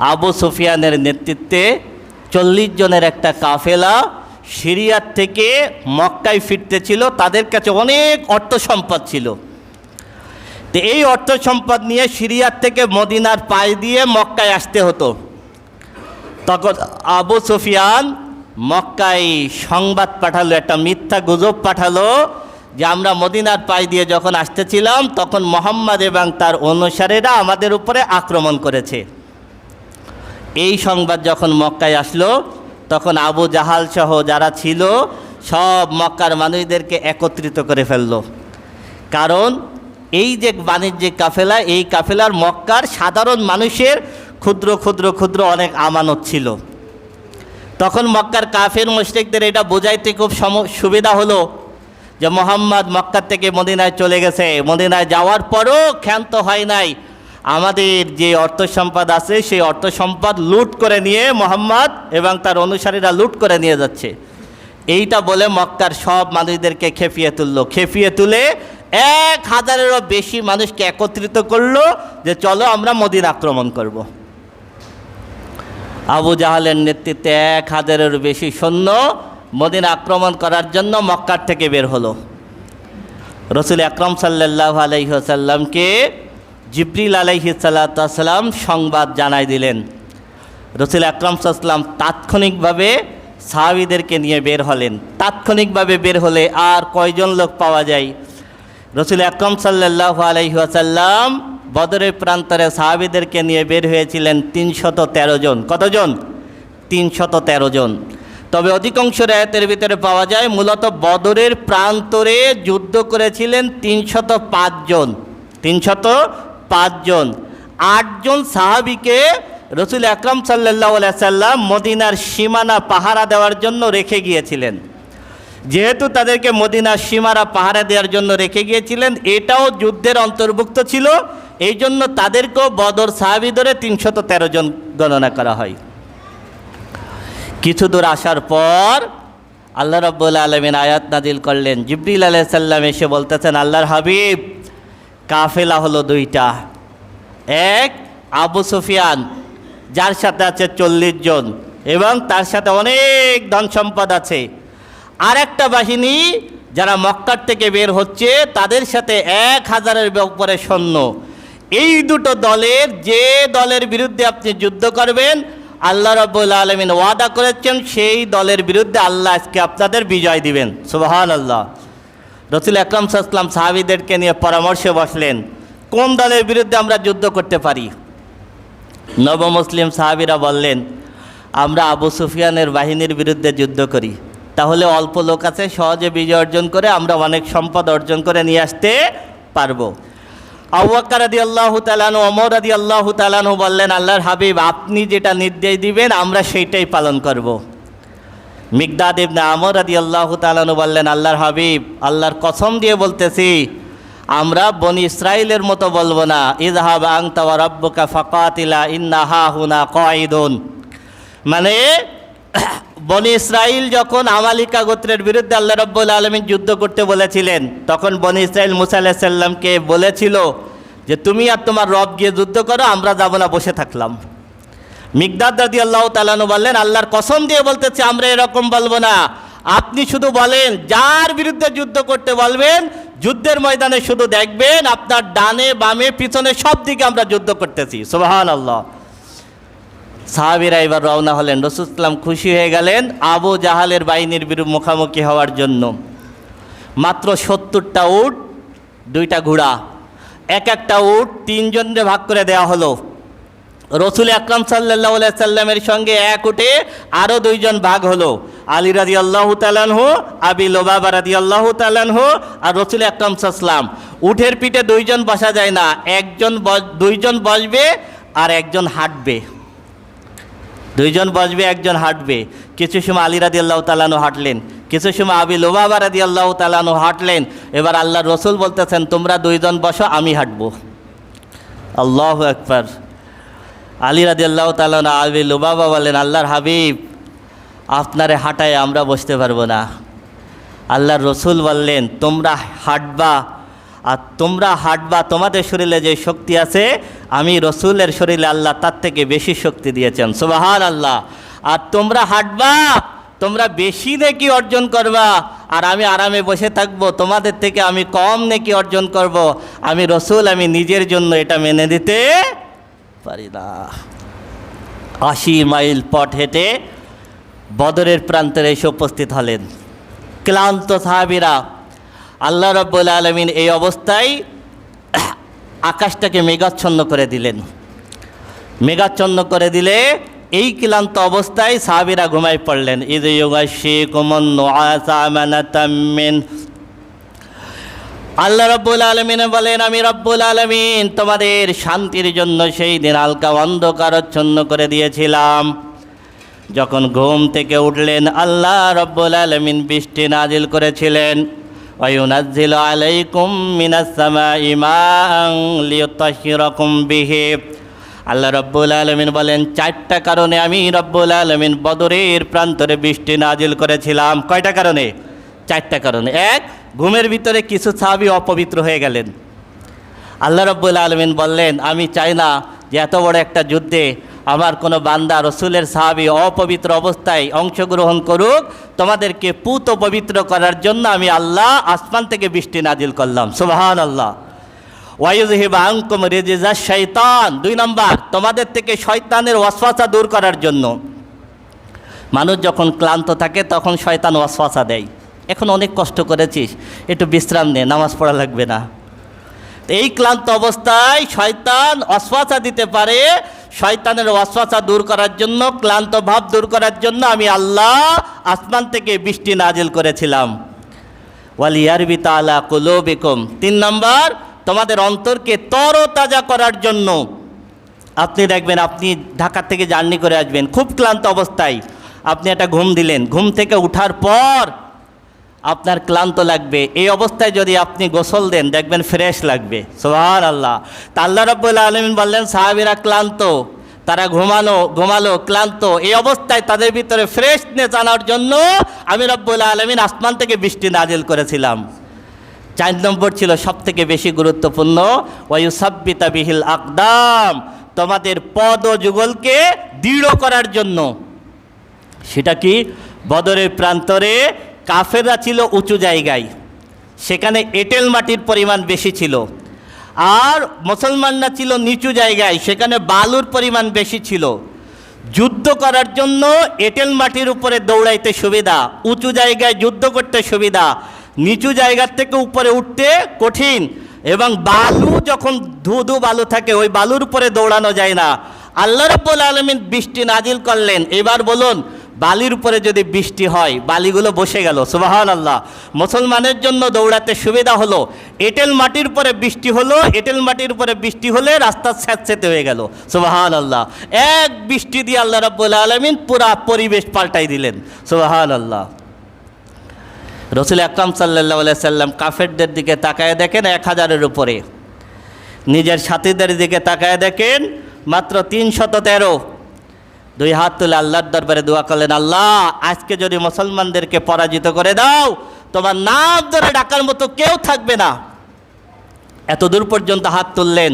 আবু সুফিয়ানের নেতৃত্বে চল্লিশ জনের একটা কাফেলা সিরিয়ার থেকে মক্কায় ফিরতে ছিল তাদের কাছে অনেক অর্থ সম্পদ ছিল। তো এই অর্থ সম্পদ নিয়ে সিরিয়ার থেকে মদিনার পায়ে দিয়ে মক্কায় আসতে হতো। তখন আবু সুফিয়ান মক্কায় সংবাদ পাঠালো, একটা মিথ্যা গুজব পাঠালো যে আমরা মদিনার পাই দিয়ে যখন আসতেছিলাম, তখন মোহাম্মদ এবং তার অনুসারীরা আমাদের উপরে আক্রমণ করেছে। এই সংবাদ যখন মক্কায় আসলো, তখন আবু জাহাল সহ যারা ছিল, সব মক্কার মানুষদেরকে একত্রিত করে ফেলল। কারণ এই যে বাণিজ্যিক কাফেলা, এই কাফেলার মক্কার সাধারণ মানুষের ক্ষুদ্র ক্ষুদ্র ক্ষুদ্র অনেক আমানত ছিল। তখন মক্কার কাফের মুশরিকদের এটা বোঝাইতে খুব সম, সুবিধা হলো যে মোহাম্মদ মক্কার থেকে মদিনায় চলে গেছে। মদিনায় যাওয়ার পরও ক্ষান্ত হয় নাই। আমাদের যে অর্থ সম্পদ আছে, সেই অর্থ সম্পদ লুট করে নিয়ে মোহাম্মদ এবং তার অনুসারীরা লুট করে নিয়ে যাচ্ছে। এইটা বলে মক্কার সব মানুষদেরকে খেপিয়ে তুললো। খেপিয়ে তুলে এক হাজারেরও বেশি মানুষকে একত্রিত করল যে, চলো আমরা মদিন আক্রমণ করব। আবু জাহালের নেতৃত্বে এক হাজারের বেশি সৈন্য মদিন আক্রমণ করার জন্য মক্কার থেকে বের হলো। রসুল আকরম সাল্লাহ আলহিহাসাল্লামকে জিব্রিল আলহি সাল্লাম সংবাদ জানাই দিলেন। রসুল আকরম সাল্লাম তাৎক্ষণিকভাবে সাহাবিদেরকে নিয়ে বের হলেন। তাৎক্ষণিকভাবে বের হলে আর কয়জন লোক পাওয়া যায়? রসুল আকরম সাল্লাহ আলহিহাসাল্লাম বদরের প্রান্তরে সাহাবিদেরকে নিয়ে বের হয়েছিলেন তিনশত তেরো জন। কতজন? তিনশত তেরো জন। তবে অধিকাংশ রায়তের ভিতরে পাওয়া যায় মূলত বদরের প্রান্তরে যুদ্ধ করেছিলেন তিনশত পাঁচজন তিনশত পাঁচজন, আটজন সাহাবিকে রসুল আকরম সাল্লাহ সাল্লাম মদিনার সীমানা পাহারা দেওয়ার জন্য রেখে গিয়েছিলেন। যেহেতু তাদেরকে মদিনার সীমারা পাহারা দেওয়ার জন্য রেখে গিয়েছিলেন, এটাও যুদ্ধের অন্তর্ভুক্ত ছিল এই জন্য তাদেরকেও বদর সাহাবি ধরে তিনশত তেরো জন গণনা করা হয়। কিছু দূর আসার পর আল্লাহ রব্বুল আলমিন আয়াত নাজিল করলেন। জিবরিল আলাইসাল্লাম এসে বলতেছেন, আল্লাহর হাবিব কাফেলা হলো দুইটা। এক, আবু সুফিয়ান, যার সাথে আছে চল্লিশ জন, এবং তার সাথে অনেক ধন সম্পদ আছে। আর একটা বাহিনী যারা মক্কার থেকে বের হচ্ছে, তাদের সাথে এক হাজারের উপরে সৈন্য। এই দুটো দলের, যে দলের বিরুদ্ধে আপনি যুদ্ধ করবেন, আল্লাহ রব্বুল আলমিন ওয়াদা করেছেন, সেই দলের বিরুদ্ধে আল্লাহ আজকে আপনাদের বিজয় দিবেন। সুবাহান আল্লাহ রসুল আকরম সাল্লাম সাহাবিদেরকে নিয়ে পরামর্শে বসলেন, কোন দলের বিরুদ্ধে আমরা যুদ্ধ করতে পারি? নব মুসলিম সাহাবিরা বললেন, আমরা আবু সুফিয়ানের বাহিনীর বিরুদ্ধে যুদ্ধ করি। তাহলে অল্প লোক আছে, সহজে বিজয় অর্জন করে আমরা অনেক সম্পদ অর্জন করে নিয়ে আসতে পারব। আউ্বাক্কার আদি আল্লাহ তালানু অমর আদি আল্লাহ তালানু বললেন, আল্লাহর হাবিব, আপনি যেটা নির্দেশ দিবেন, আমরা সেইটাই পালন করব। মিগদাদ ইবনে আমর আদি আল্লাহ তালানু বললেন, আল্লাহর হাবিব, আল্লাহর কসম দিয়ে বলতেছি, আমরা বনি ইসরায়েলের মতো বলব না। ইজহাব আং তাওয়া রব্বকা ফকাতিলা, ইন্না হা হুনা কয়দুন মানে বনি ইসরাইল যখন আমালিকা গোত্রের বিরুদ্ধে আল্লাহ রব্বুল আলমিন যুদ্ধ করতে বলেছিলেন, তখন বনি ইসরাইল মুসা আলাহিসাল্লামকে বলেছিল যে, তুমি আর তোমার রব গিয়ে যুদ্ধ করো, আমরা যাব না, বসে থাকলাম। মিগদাদ দাদি আল্লাহ তালানু বললেন, আল্লাহর কসম দিয়ে বলতেছে, আমরা এরকম বলব না। আপনি শুধু বলেন, যার বিরুদ্ধে যুদ্ধ করতে বলবেন, যুদ্ধের ময়দানে শুধু দেখবেন, আপনার ডানে বামে পিছনে সব দিকে আমরা যুদ্ধ করতেছি। সুবাহান আল্লাহ সাহাবিরা এবার রওনা হলেন। রসুলাম খুশি হয়ে গেলেন আবু জাহালের বাহিনীর বিরুদ্ধে মুখামুখি হওয়ার জন্য। মাত্র সত্তরটা উট, দুইটা ঘোড়া, এক একটা উট তিনজনকে ভাগ করে দেওয়া হলো। রসুল আকরাম সাল্লাহ সাল্লামের সঙ্গে এক উঠে আরও দুইজন ভাগ হলো। আলী রাজি আল্লাহ তালানহু আবি লোবাবা রাজি আল্লাহ তালানহু আর রসুল আকরাম সাল্লাম। উঠের পিঠে দুইজন বসা যায় না, একজন দুইজন বসবে আর একজন হাঁটবে। দুইজন বসবে, একজন হাঁটবে। কিছু সময় আলী রাদি আল্লাহ তালানু হাঁটলেন, কিছু সময় আবি লোবাবা রাদি আল্লাহ তালানু হাঁটলেন। এবার আল্লাহ রসুল বলতেছেন, তোমরা দুইজন বসো, আমি হাঁটবো। আল্লাহ একবার আলী রাদি আল্লাহ তালানু আবি লোবাবা বলেন আল্লাহর হাবিব, আপনারে হাঁটায় আমরা বসতে পারব না। আল্লাহর রসুল বললেন, তোমরা হাঁটবা আর তোমরা হাঁটবা, তোমাদের শরীরে যে শক্তি আছে, আমি রসুলের শরীরে আল্লাহ তার থেকে বেশি শক্তি দিয়েছেন। সুবাহান আল্লাহ আর তোমরা হাঁটবা, তোমরা বেশি নাকি অর্জন করবা, আর আমি আরামে বসে থাকব, তোমাদের থেকে আমি কম নাকি অর্জন করব। আমি রসুল, আমি নিজের জন্য এটা মেনে দিতে পারি না। আশি মাইল পথ হেঁটে বদরের প্রান্তরে এসে উপস্থিত হলেন। ক্লান্ত সাহাবিরা, আল্লাহ রব্বুল আলমিন এই অবস্থায় আকাশটাকে মেঘাচ্ছন্ন করে দিলেন। মেঘাচ্ছন্ন করে দিলে এই ক্লান্ত অবস্থায় সাহাবিরা ঘুমাই পড়লেন। ইউগাশি কুমন নোয়াসামিন আল্লাহ রব্বুল আলমিনে বলেন, আমি রব্বুল আলমিন তোমাদের শান্তির জন্য সেই দিন হালকা অন্ধকারচ্ছন্ন করে দিয়েছিলাম। যখন ঘুম থেকে উঠলেন, আল্লাহ রব্বুল আলমিন বৃষ্টি নাজিল করেছিলেন। ওয়ুনাজ্জিল আলাইকুম মিনাস সামাই মাআন লিয়ুতাহহিরাকুম বিহি। আল্লাহ রব্বুল আলমিন বলেন, চারটা কারণে আমি রব্বুল আলমিন বদরের প্রান্তরে বৃষ্টি নাজিল করেছিলাম। কয়টা কারণে? চারটা কারণে। এক ঘুমের ভিতরে কিছু সাহাবি অপবিত্র হয়ে গেলেন। আল্লাহ রব্বুল আলমিন বললেন, আমি চাই না যে এত বড় একটা যুদ্ধে আমার কোনো বান্দা রসুলের সাহাবি অপবিত্র অবস্থায় অংশগ্রহণ করুক। তোমাদেরকে পুত পবিত্র করার জন্য আমি আল্লাহ আসমান থেকে বৃষ্টি নাজিল করলাম। সুবাহান আল্লাহ ওয়াইজহিব আংকুম রেজিজা শৈতান। দুই নম্বর, তোমাদের থেকে শয়তানের ওয়াসওয়াসা দূর করার জন্য। মানুষ যখন ক্লান্ত থাকে, তখন শয়তান ওয়াসওয়াসা দেয়। এখন অনেক কষ্ট করেছিস। একটু বিশ্রাম নে, নামাজ পড়া লাগবে না। এই ক্লান্ত অবস্থায় শয়তান অশ্বাসা দিতে পারে। শয়তানের অশ্বাসা দূর করার জন্য, ক্লান্ত ভাব দূর করার জন্য আমি আল্লাহ আসমান থেকে বৃষ্টি নাজিল করেছিলাম। ওয়ালিয়ারবি তালা বেকম তিন নম্বর, তোমাদের অন্তরকে তরতাজা করার জন্য। আপনি দেখবেন, আপনি ঢাকা থেকে জার্নি করে আসবেন। খুব ক্লান্ত অবস্থায়। আপনি একটা ঘুম দিলেন। ঘুম থেকে উঠার পর আপনার ক্লান্ত লাগবে। এই অবস্থায় যদি আপনি গোসল দেন, দেখবেন ফ্রেশ লাগবে। সোহার আল্লাহ তা আল্লাহ রব্বুল আলমিন বললেন, সাহাবিরা ক্লান্ত, তারা ঘুমানো, ঘুমালো, ক্লান্ত। এই অবস্থায় তাদের ভিতরে ফ্রেশনেস আনার জন্য আমি রব্বুল আলমিন আসমান থেকে বৃষ্টি নাজিল করেছিলাম। চার নম্বর ছিল সব থেকে বেশি গুরুত্বপূর্ণ ওয়ুসাব্বিতা বিহিল আকদাম তোমাদের পদ ও যুগলকে দৃঢ় করার জন্য। সেটা কি? বদরের প্রান্তরে কাফেররা ছিল উঁচু জায়গায়। সেখানে এঁটেল মাটির পরিমাণ বেশি ছিল। আর মুসলমানরা ছিল নিচু জায়গায়, সেখানে বালুর পরিমাণ বেশি ছিল। যুদ্ধ করার জন্য এঁটেল মাটির উপরে দৌড়াইতে সুবিধা, উঁচু জায়গায় যুদ্ধ করতে সুবিধা, নিচু জায়গার থেকে উপরে উঠতে কঠিন এবং বালু যখন ধুধু বালু থাকে, ওই বালুর উপরে দৌড়ানো যায় না। আল্লাহ রব্বুল আলমিন বৃষ্টি নাজিল করলেন। এবার বলুন বালির উপরে যদি বৃষ্টি হয়, বালিগুলো বসে গেল সুবাহান আল্লাহ মুসলমানের জন্য দৌড়াতে সুবিধা হলো, এঁটেল মাটির উপরে বৃষ্টি হলো, এঁটেল মাটির উপরে বৃষ্টি হলে রাস্তা স্যাঁতস্যাঁতে হয়ে গেল সুবাহান আল্লাহ এক বৃষ্টি দিয়ে আল্লাহ রব্বুল আলমিন পুরা পরিবেশ পাল্টাই দিলেন সুবাহান আল্লাহ রসুল আকরাম সাল্লাহ সাল্লাম কাফেরদের দিকে তাকায় দেখেন এক হাজারের উপরে। নিজের সাথীদের দিকে তাকায় দেখেন মাত্র তিনশত তেরো। দুই হাত তুলে আল্লাহর দরবারে দোয়া করলেন, আল্লাহ, আজকে যদি মুসলমানদেরকে পরাজিত করে দাও, তোমার নাম ধরে ডাকার মতো কেউ থাকবে না। এত দূর পর্যন্ত হাত তুললেন।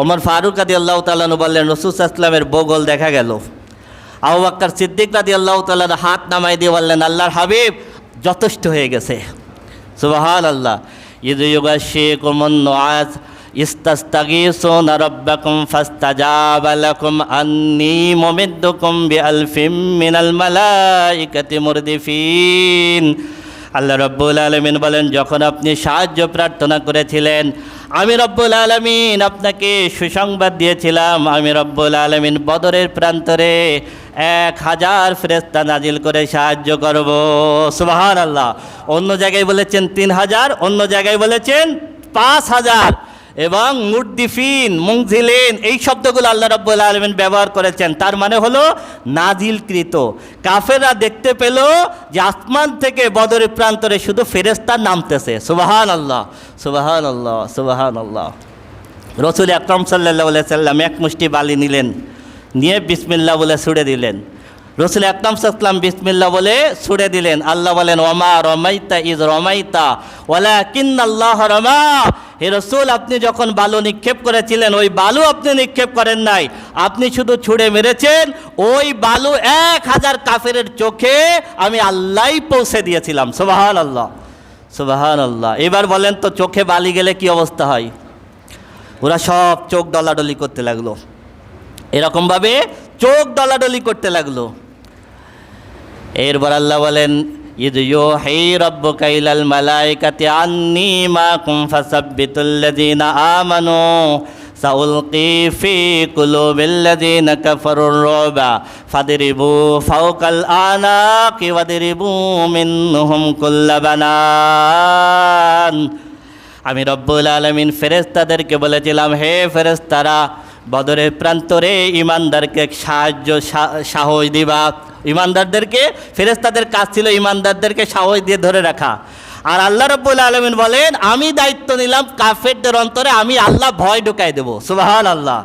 ওমর ফারুক আদি আল্লাহ তালু বললেন, রসুল ইসলামের বগল দেখা গেল। আবু বাক্কার সিদ্দিক রাদি আল্লাহ তালার হাত নামাই দিয়ে বললেন, আল্লাহর হাবিব যথেষ্ট হয়ে গেছে। সুবাহান আল্লাহ ঈদ ইউগা শেখ ওমন নোয়াজ মিনাল আল্লাহ রব্বুল আলমিন বলেন, যখন আপনি সাহায্য প্রার্থনা করেছিলেন, আমি রব্বুল আলমিন আপনাকে সুসংবাদ দিয়েছিলাম, আমি রব্বুল আলমিন বদরের প্রান্তরে এক হাজার ফেরেস্তা নাজিল করে সাহায্য করব। সুবাহান আল্লাহ অন্য জায়গায় বলেছেন তিন হাজার, অন্য জায়গায় বলেছেন পাঁচ হাজার। এবং মুরদিফিন মুংজিলেন এই শব্দগুলো আল্লাহ রব্বুল আলমিন ব্যবহার করেছেন। তার মানে হলো নাজিলকৃত। কাফেররা দেখতে পেল যে আসমান থেকে বদরের প্রান্তরে শুধু ফেরেস্তা নামতেছে। সুবাহান আল্লাহ সুবাহান আল্লাহ সুবাহান আল্লাহ রসুল আকরম সাল্লাহ সাল্লাম এক মুষ্টি বালি নিলেন, নিয়ে বিসমিল্লা বলে ছুড়ে দিলেন। রসুল আকরাম সাল্লাম বিসমিল্লা বলে ছুড়ে দিলেন। আল্লাহ বলেন, ওমা রমাইতা ইজ রমাইতা ওয়ালা কিন আল্লাহ রমা। হে রসুল, আপনি যখন বালু নিক্ষেপ করেছিলেন, ওই বালু আপনি নিক্ষেপ করেন নাই। আপনি শুধু ছুড়ে মেরেছেন, ওই বালু এক হাজার কাফের চোখে আমি আল্লাহই পৌঁছে দিয়েছিলাম। সুবাহান আল্লাহ সুবাহান আল্লাহ এবার বলেন তো, চোখে বালি গেলে কি অবস্থা হয়? ওরা সব চোখ ডলাডলি করতে লাগল। এরকমভাবে চোখ ডলাডলি করতে লাগল। এরপর আল্লাহ বলেন, ইদ হে রব্ব কাইলাল মালাইকাতি আন্নি মা কুম ফাসাব্বিতুল্লাযিনা আমানু সাউলকি ফি কুলুবিল্লাযিনা কাফারুর রুবা ফাদরিবু ফাওকাল আনাকি ওয়াদরিবু মিনহুম কুল্লাবানান আমি রব্বুল আলমিন ফেরেস্তাদেরকে বলেছিলাম, হে ফেরেস্তারা বদরের প্রান্তরে ইমানদারকে সাহায্য সাহস দিবা। ইমানদারদেরকে ফেরেস্তাদের কাজ ছিল ইমানদারদেরকে সাহস দিয়ে ধরে রাখা। আর আল্লাহ রব্বুল আলমিন বলেন, আমি দায়িত্ব নিলাম কাফেরদের অন্তরে, আমি আল্লাহ ভয় ঢুকাই দেবো। সুবাহান আল্লাহ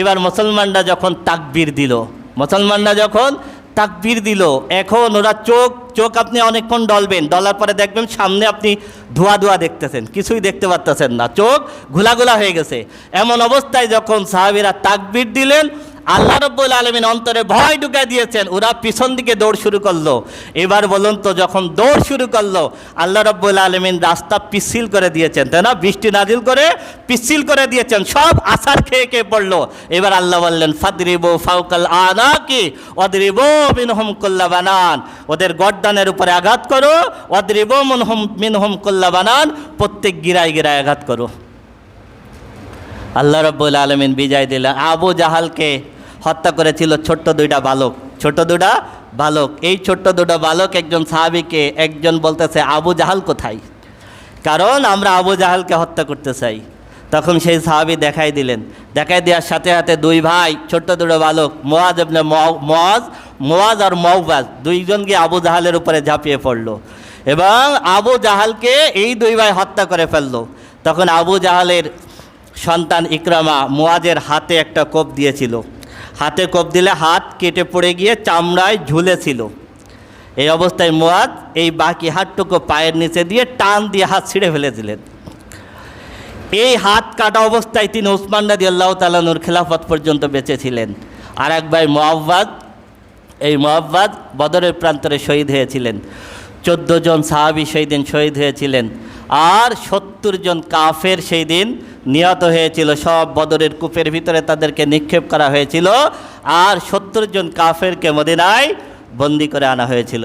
এবার মুসলমানরা যখন তাকবির দিল, মুসলমানরা যখন তাকবীর দিল। এখন ওরা চোখ চোখ আপনি অনেকক্ষণ ডলবেন, ডলার পরে দেখবেন সামনে আপনি ধোয়া ধোয়া দেখতেছেন, কিছুই দেখতে পারতেছেন না। চোখ ঘোলাঘোলা হয়ে গেছে। এমন অবস্থায় যখন সাহাবিরা তাকবির দিলেন আল্লাহ রব্বুল আলমিন অন্তরে ভয় ঢুকাই দিয়েছেন, ওরা পিছন দিকে দৌড় শুরু করল। এবার বলুন তো, যখন দৌড় শুরু করল, আল্লাহ রব্বুল আলমিন রাস্তা পিচ্ছিল করে দিয়েছেন, তাই না? বৃষ্টি নাজিল করে পিচ্ছিল করে দিয়েছেন, সব আসার খেয়ে খেয়ে পড়ল। এবার আল্লাহ বললেন, ফাদরিবো ফাউকাল আনাকি অদরিবো মিনহম কুল্লা বানান। ওদের গর্দানের উপরে আঘাত করো অদরিবো মিনহম মিনহম কুল্লা বানান, প্রত্যেক গিরায় গিরায় আঘাত করো। আল্লাহ রব্বুল আলমিন বিজয় দিলেন, আবু জাহালকে হত্যা করেছিল ছোট্ট দুইটা বালক। ছোট্ট দুটা বালক। এই ছোট্ট দুটো বালক একজন সাহাবিকে একজন বলতেছে, আবু জাহাল কোথায়? কারণ আমরা আবু জাহালকে হত্যা করতে চাই। তখন সেই সাহাবি দেখাই দিলেন। দেখাই দেওয়ার সাথে সাথে দুই ভাই, ছোট্ট দুটো বালক মোয়াজ এবনে মোয়াজ মোয়াজ আর মৌবাজ দুইজন গিয়ে আবু জাহালের উপরে ঝাঁপিয়ে পড়ল এবং আবু জাহালকে এই দুই ভাই হত্যা করে ফেলল। তখন আবু জাহালের সন্তান ইকরামা মোয়াজের হাতে একটা কোপ দিয়েছিল। হাতে কোপ দিলে হাত কেটে পড়ে গিয়ে চামড়ায় ঝুলেছিল। এই অবস্থায় মোয়াজ এই বাকি হাতটুকু পায়ের নিচে দিয়ে টান দিয়ে হাত ছিঁড়ে ফেলেছিলেন। এই হাত কাটা অবস্থায় তিনি উসমান রাদি আল্লাহ তালানুর খেলাফত পর্যন্ত বেঁচেছিলেন। আর এক ভাই মোয়াব্বাদ এই মোয়াব্বাদ বদরের প্রান্তরে শহীদ হয়েছিলেন। চোদ্দ জন সাহাবি সেই দিন শহীদ হয়েছিলেন। আর সত্তর জন কাফের সেই দিন নিহত হয়েছিল। সব বদরের কূপের ভিতরে তাদেরকে নিক্ষেপ করা হয়েছিল। আর সত্তর জন কাফেরকে মদিনায় বন্দি করে আনা হয়েছিল।